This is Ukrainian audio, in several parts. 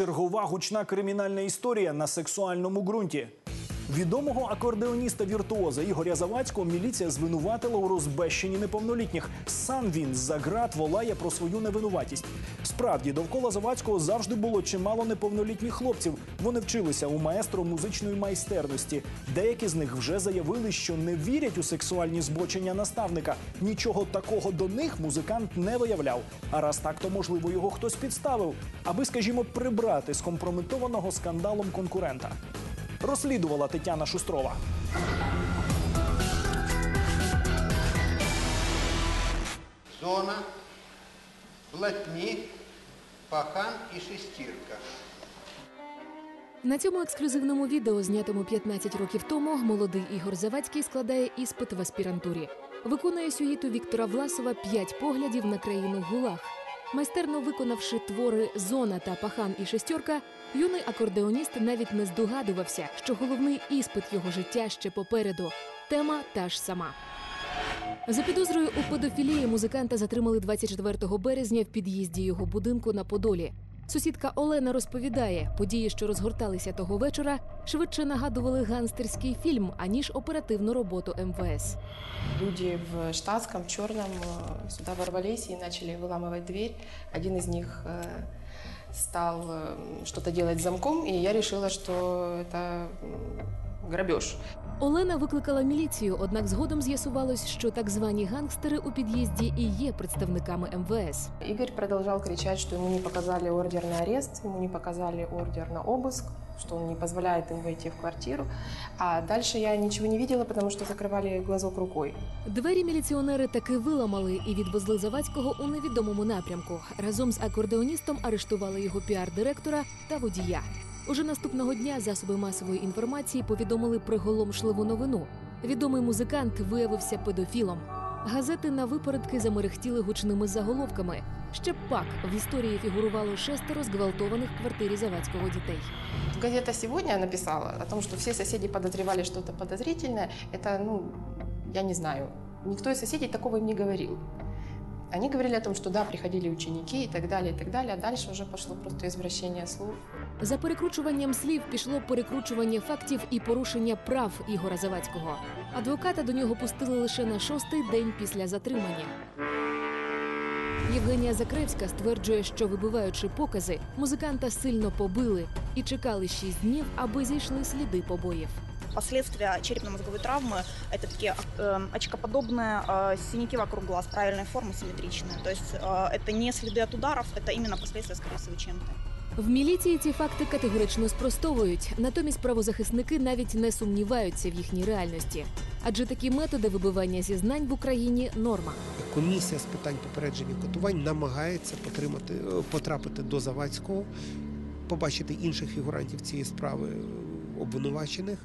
Чергова гучна кримінальна історія на сексуальному ґрунті. Відомого акордеоніста віртуоза Ігоря Завадського міліція звинуватила у розбещенні неповнолітніх. Сам він за ґрат волає про свою невинуватість. Справді, довкола Завадського завжди було чимало неповнолітніх хлопців. Вони вчилися у маестро музичної майстерності. Деякі з них вже заявили, що не вірять у сексуальні збочення наставника. Нічого такого до них музикант не виявляв. А раз так, то можливо його хтось підставив, аби, скажімо, прибрати скомпрометованого скандалом конкурента. Розслідувала Тетяна Шустрова. Зона, блатни, пахан і шестірка. На цьому ексклюзивному відео, знятому 15 років тому, молодий Ігор Завадський складає іспит в аспірантурі. Виконує сюїту Віктора Власова п'ять поглядів на країну Гулаг. Майстерно виконавши твори Зона та Пахан і шестьорка, юний акордеоніст навіть не здогадувався, що головний іспит його життя ще попереду. Тема та ж сама. За підозрою у педофілії музиканта затримали 24 березня в під'їзді його будинку на Подолі. Сусідка Олена розповідає, події, що розгорталися того вечора, швидше нагадували гангстерський фільм, аніж оперативну роботу МВС. Люди в штатском, в черном э, сюда ворвались и начали выламывать дверь. Один из них э, стал э, что-то делать с замком, и я решила, что это м, грабеж. Олена викликала міліцію, однак згодом з'ясувалось, що так звані гангстери у під'їзді і є представниками МВС. Игорь продолжал кричать, что ему не показали ордер на арест, ему не показали ордер на обыск, что он не позволяет им войти в квартиру. А дальше я ничего не видела, потому что закрывали глазок рукой. Двері міліціонери таки виламали і відвезли Завадського у невідомому напрямку. Разом з акордеоністом арештували його піар-директора та водія. Уже наступного дня засоби масової інформації повідомили приголомшливу новину. Відомий музикант виявився педофілом. Газети на випередки замерехтіли гучними заголовками. Ще б пак в історії фігурувало шестеро зґвалтованих в квартирі Завадського дітей. Газета «Сегодня» написала о том, что все соседи подозревали что-то подозрительное. Это, ну, я не знаю. Никто из соседей такого им не говорил. Они говорили о том, что да, приходили ученики и так далее, и так далее. А дальше уже пошло просто извращение слов. За перекручуванням слів пішло перекручування фактів і порушення прав Ігора Завадського. Адвоката до нього пустили лише на шостий день після затримання. Євгенія Закревська стверджує, що вибиваючи покази, музиканта сильно побили і чекали шість днів, аби зійшли сліди побоїв. Последствия черепно-мозговой травмы – это такие э, очкоподобные э, синяки вокруг глаз, правильной формы, симметричные. То есть э, это не следы от ударов, это именно последствия, скорее всего, чем-то. В міліції ці факти категорично спростовують. Натомість правозахисники навіть не сумніваються в їхній реальності. Адже такі методи вибивання зізнань в Україні норма. Комісія з питань попередження катувань намагається потримати, е, потрапити до Завадського, побачити інших фігурантів цієї справи е, обвинувачених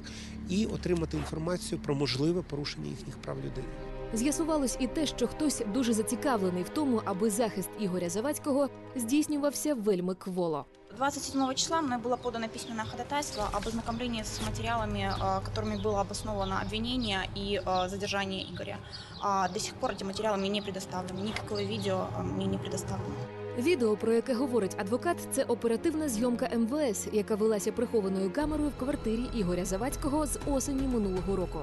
і отримати інформацію про можливе порушення їхніх прав людини. З'ясувалось і те, що хтось дуже зацікавлений в тому, аби захист Ігоря Завадського здійснювався вельми кволо. 27 числа мной было подано письменное ходатайство об ознакомлении с материалами, э, которыми было обосновано обвинение и э, задержание Игоря. А До сих пор эти материалы мне не предоставлены. Никакое видео э, мне не предоставлено. Відео, про яке говорить адвокат, це оперативна зйомка МВС, яка велася прихованою камерою в квартирі Ігоря Завадського з осені минулого року.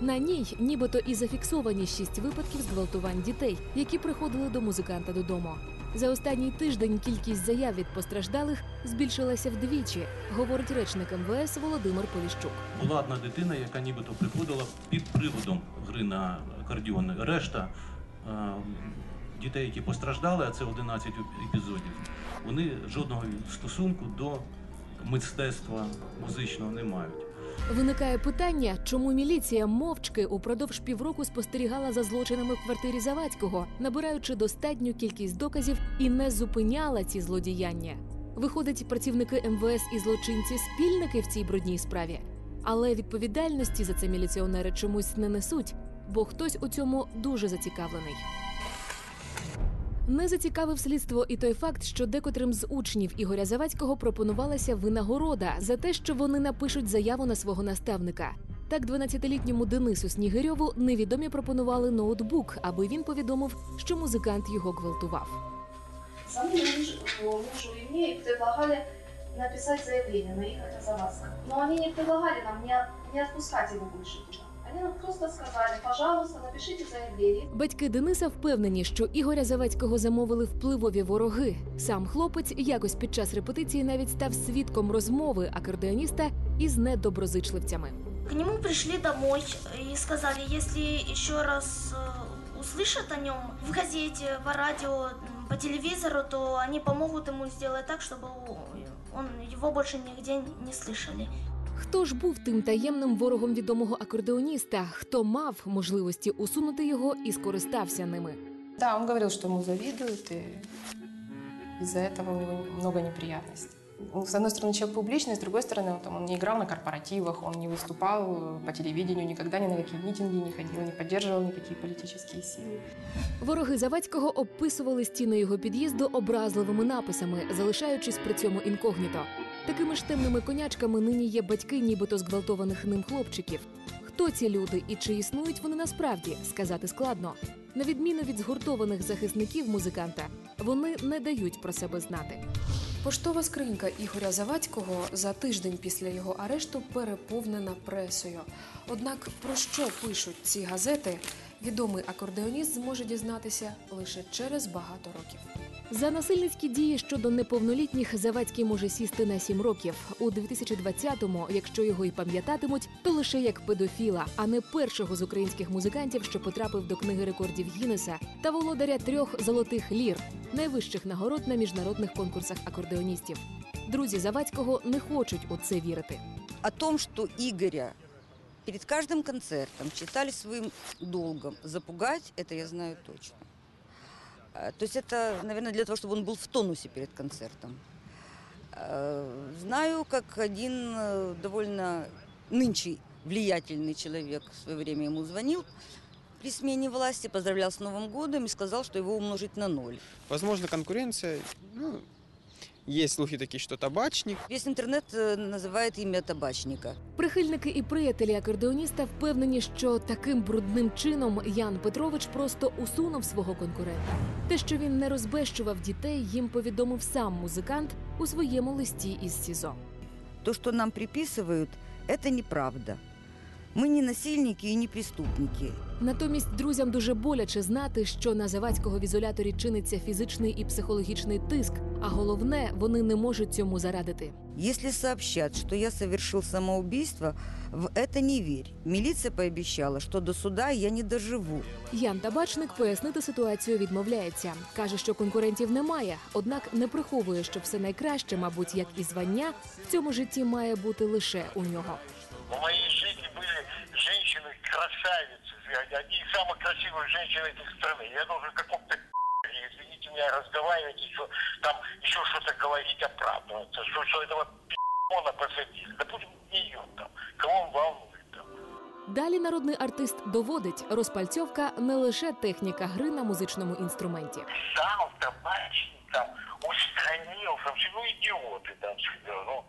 На ній нібито і зафіксовані шість випадків зґвалтувань дітей, які приходили до музиканта додому. За останній тиждень кількість заяв від постраждалих збільшилася вдвічі, говорить речник МВС Володимир Поліщук. Була одна дитина, яка нібито приходила під приводом гри на акордіон. Решта е, дітей, які постраждали, а це 11 епізодів, вони жодного стосунку до мистецтва музичного не мають. Виникає питання, чому міліція мовчки упродовж півроку спостерігала за злочинами в квартирі Завадського, набираючи достатню кількість доказів і не зупиняла ці злодіяння. Виходить, працівники МВС і злочинці спільники в цій брудній справі. Але відповідальності за це міліціонери чомусь не несуть, бо хтось у цьому дуже зацікавлений. Не зацікавив слідство і той факт, що декотрим з учнів Ігоря Завадського пропонувалася винагорода за те, що вони напишуть заяву на свого наставника. Так, 12-літньому Денису Снігирьову невідомі пропонували ноутбук, аби він повідомив, що музикант його гвалтував. Самому мужу, мужу и мне предлагали на написать заявление на Игоря Завадского. Но они не предлагали нам не, не отпускать его больше туда. Они нам просто сказали, пожалуйста, напишите заявление. Батьки Дениса впевнені, що Ігоря Завадського замовили впливові вороги. Сам хлопець якось під час репетиції навіть став свідком розмови акордеоніста із недоброзичливцями. К нему пришли домой и сказали, если еще раз э, услышат о нем в газете, по радио, м, по телевизору, то они помогут ему сделать так, чтобы он, его больше нигде не слышали. Хто ж був тим таємним ворогом відомого акордеоніста? Хто мав можливості усунути його і скористався ними? Да, он говорил, что ему завидуют, и из-за этого у него много неприятностей. Ну, С одной стороны, человек публичный, с другой стороны, вот он не играл на корпоративах, он не выступал по телевидению, никогда ни на какие митинги не ходил, не поддерживал никакие политические силы. Вороги Завадського обписували стіни його під'їзду образливими написами, залишаючись при цьому інкогніто. Такими ж темними конячками нині є батьки, нібито зґвалтованих ним хлопчиків. Хто ці люди і чи існують вони насправді, сказати складно. На відміну від згуртованих захисників музиканта, вони не дають про себе знати. Поштова скринька Ігоря Завадського за тиждень після його арешту переповнена пресою. Однак про що пишуть ці газети, відомий акордеоніст зможе дізнатися лише через багато років. За насильницькі дії щодо неповнолітніх Завадський може сісти на сім років. У 2020-му, якщо його і пам'ятатимуть, то лише як педофіла, а не першого з українських музикантів, що потрапив до книги рекордів Гіннеса та володаря трьох золотих лір, найвищих нагород на міжнародних конкурсах акордеоністів. Друзі Завадського не хочуть у це вірити. о том, что Игоря перед каждым концертом считали своим долгом запугать, это я знаю точно. А, То есть это, наверное, для того, чтобы он был в тонусе перед концертом. А, Знаю, как один э, довольно нынче влиятельный человек в свое время ему звонил при смене власти, поздравлял с Новым годом и сказал, что его умножить на ноль. Возможно, конкуренция. Ну, есть слухи такие, что табачник. Весь интернет э, называет имя табачника. Прихильники і приятелі акордеоніста впевнені, що таким брудним чином Ян Петрович просто усунув свого конкурента. Те, що він не розбещував дітей, їм повідомив сам музикант у своєму листі із СІЗО. То, что нам приписывают, это неправда. Мы не насильники и не преступники. Натомість друзям дуже боляче знати, що на Завадського в ізоляторі чиниться фізичний і психологічний тиск, а головне, вони не можуть цьому зарадити. Если сообщат, что я совершил самоубийство, в это не верь. Милиция пообещала, что до суда я не доживу. Ян Табачник пояснити ситуацію відмовляється. каже, що конкурентів немає, однак не приховує, що все найкраще, мабуть, як і звання, в цьому житті має бути лише у нього. В моей жизни были женщины красавицы, одни из самых красивых женщин этих страны. Я должен в каком-то извините меня, разговаривать, еще там еще что-то говорить, оправдываться, что, что этого пи***на посадили. Да пусть ее там, кого он волнует там. Далі народний артист доводить, розпальцьовка не лише техніка гри на музичному інструменті. Сам табачник там устранил, там все, ну идиоты там всегда, ну.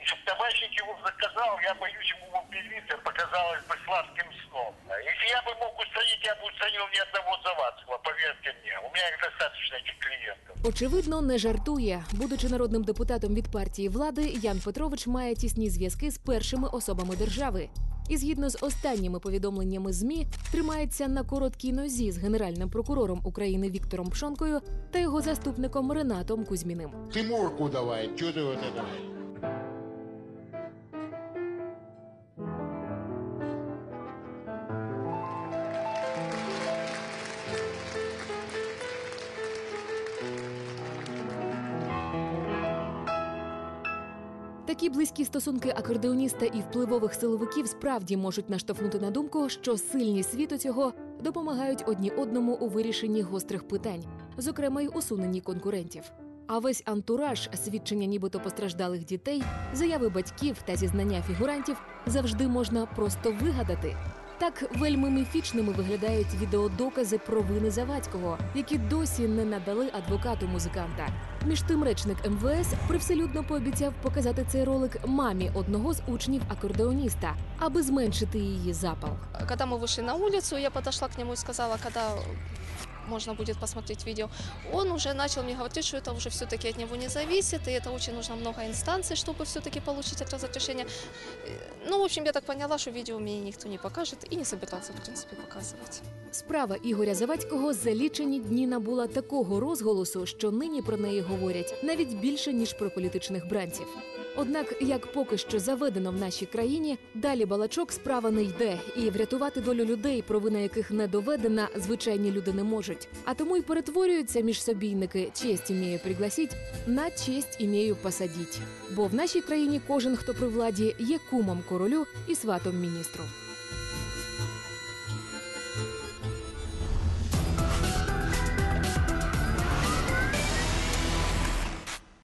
Если бы табачник его заказал, я боюсь, ему мобилиция показалась бы сладким сном. да. Если я бы мог устранить, я бы устранил ни одного Завадского, поверьте мне. У меня их достаточно, этих клиентов. Очевидно, не жартує. Будучи народним депутатом від партії влади, Ян Петрович має тісні зв'язки з першими особами держави. І згідно з останніми повідомленнями ЗМІ, тримається на короткій нозі з генеральним прокурором України Віктором Пшонкою та його заступником Ренатом Кузьміним. Тимурку давай, что ты вот это? Такі близькі стосунки акордеоніста і впливових силовиків справді можуть наштовхнути на думку, що сильні світу цього допомагають одні одному у вирішенні гострих питань, зокрема й усуненні конкурентів. А весь антураж, свідчення нібито постраждалих дітей, заяви батьків та зізнання фігурантів завжди можна просто вигадати. Так вельми міфічними виглядають відеодокази про вини Завадського, які досі не надали адвокату музиканта. Між тим речник МВС привселюдно пообіцяв показати цей ролик мамі одного з учнів акордеоніста, аби зменшити її запал. Коли ми вийшли на вулицю, я подошла к нему і сказала, когда можно будет посмотреть видео, он уже начал мне говорить, что это уже все-таки от него не зависит, и это очень нужно много инстанций, чтобы все-таки получить это разрешение. Э, Ну, в общем, я так поняла, что видео мне никто не покажет и не собирался, в принципе, показывать. Справа Ігоря Завадського за лічені дні набула такого розголосу, що нині про неї говорять навіть більше ніж про політичних бранців. Однак, як поки що заведено в нашій країні, далі балачок справа не йде, і врятувати долю людей, провина яких не доведена, звичайні люди не можуть. А тому й перетворюються між собійники честь імею пригласіть на честь імею посадіть. Бо в нашій країні кожен, хто при владі, є кумом королю і сватом міністру.